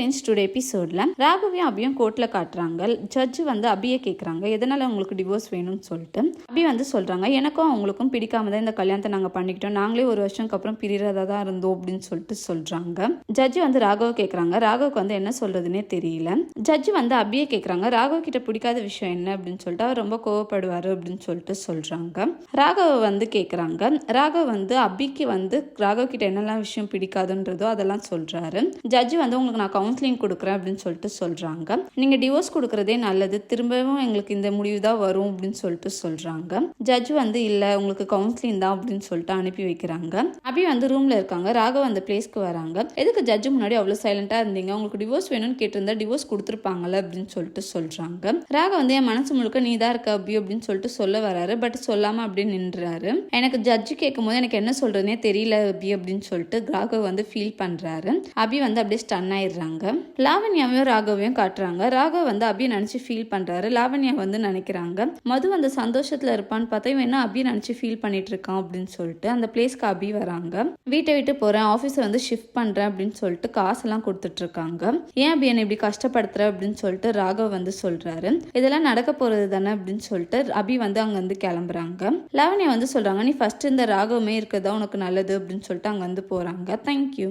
Friends today எபிசோடில் ராகவியும் அபியும் கோர்ட்டில் காட்டுறாங்க. ஜட்ஜு வந்து அபியை கேட்குறாங்க எதனால் உங்களுக்கு டிவோர்ஸ் வேணும்னு சொல்லிட்டு. அபி வந்து சொல்கிறாங்க எனக்கும் அவங்களுக்கும் பிடிக்காம தான் இந்த கல்யாணத்தை நாங்கள் பண்ணிக்கிட்டோம். நாங்களே ஒரு வருஷம்க்கு அப்புறம் பிரியறதா தான் இருந்தோம் அப்படின்னு சொல்லிட்டு சொல்கிறாங்க ஜட்ஜு வந்து ராகவ கேட்குறாங்க ராகவுக்கு வந்து என்ன சொல்கிறதுனே தெரியல. ஜட்ஜு வந்து அபியை கேட்குறாங்க ராகவ் கிட்ட பிடிக்காத விஷயம் என்ன? அப்படின்னு சொல்லிட்டு அவர் ரொம்ப கோவப்படுவார் அப்படின்னு சொல்லிட்டு சொல்கிறாங்க ராகவ வந்து கேட்குறாங்க ராகவ் வந்து அபிக்கு வந்து ராகவ் கிட்ட என்னெல்லாம் விஷயம் பிடிக்காதுன்றதோ அதெல்லாம் சொல்கிறாரு ஜட்ஜு வந்து உங்களுக்கு நான் கவுன்சிலிங் கொடுக்குறேன் அப்படின்னு சொல்லிட்டு சொல்கிறாங்க நீங்கள் டிவோர்ஸ் கொடுக்குறதே நல்லது. திரும்பவும் எங்களுக்கு இந்த முடிவு தான் வரும் அப்படின்னு சொல்லிட்டு சொல்கிறாங்க ஜட்ஜ் வந்து இல்லை உங்களுக்கு கவுன்சிலிங் தான் அப்படின்னு சொல்லிட்டு அனுப்பி வைக்கிறாங்க. அபி வந்து ரூமில் இருக்காங்க. ராகவ் அந்த பிளேஸ்க்கு வராங்க. எதுக்கு ஜட்ஜு முன்னாடி அவ்வளோ சைலண்டாக இருந்தீங்க? உங்களுக்கு டிவோர்ஸ் வேணும்னு கேட்டிருந்தா டிவோர்ஸ் கொடுத்துருப்பாங்கல்ல அப்படின்னு சொல்லிட்டு சொல்கிறாங்க ராகவ் வந்து என் மனசு முழுக்க நீ தான் இருக்க அபி அப்படின்னு சொல்லிட்டு சொல்ல வராரு. பட் சொல்லாமல் அப்படியே நின்றுறாரு எனக்கு ஜட்ஜு கேட்கும் போது எனக்கு என்ன சொல்கிறதுனே தெரியல அபி அப்படின்னு சொல்லிட்டு ராகவ் வந்து ஃபீல் பண்ணுறாரு அபி வந்து அப்படியே ஸ்டன் ஆயிடுறாங்க. லாவண்யாவையும் ராகவையும் காட்டுறாங்க. ராகவ் வந்து அபி நினச்சி ஃபீல் பண்ணுறாரு லாவண்யா வந்து நினைக்கிறாங்க மது அந்த சந்தோஷத்தில் இருப்பான்னு பார்த்தா இவன் என்ன அபி நினச்சி ஃபீல் பண்ணிட்டு இருக்கான்? அப்படின்னு சொல்லிட்டு அந்த பிளேஸ்க்கு அபி வராங்க. வீட்டை விட்டு போகிறேன் ஆஃபீஸை வந்து ஷிஃப்ட் பண்ணுறேன் அப்படின்னு சொல்லிட்டு காசெல்லாம் கொடுத்துட்டு இருக்காங்க. ஏன் அபி என்னை இப்படி கஷ்டப்படுத்துற? அப்படின்னு சொல்லிட்டு ராகவ் வந்து சொல்கிறாரு இதெல்லாம் நடக்க போகிறது தானே? அப்படின்னு சொல்லிட்டு அபி வந்து அங்கே வந்து கிளம்புறாங்க. லாவண்யா வந்து சொல்கிறாங்க நீ ஃபர்ஸ்ட் இந்த ராகவமே இருக்கிறதா உனக்கு நல்லது? அப்படின்னு சொல்லிட்டு அங்கே வந்து போகிறாங்க தேங்க்யூ